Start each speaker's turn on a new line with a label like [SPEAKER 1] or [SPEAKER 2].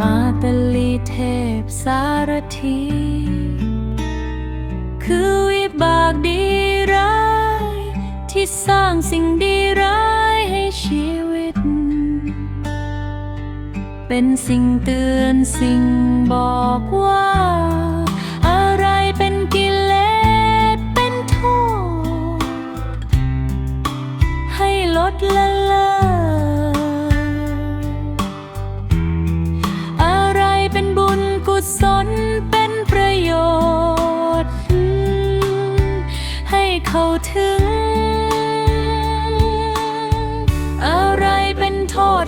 [SPEAKER 1] มาตลีเทพสารที คือวิบากดีร้าย ที่สร้างสิ่งดีร้ายให้ชีวิต เป็นสิ่งเตือนสิ่งบอกว่า กุศลเป็นประโยชน์ ให้เขาถึง อะไรเป็นโทษ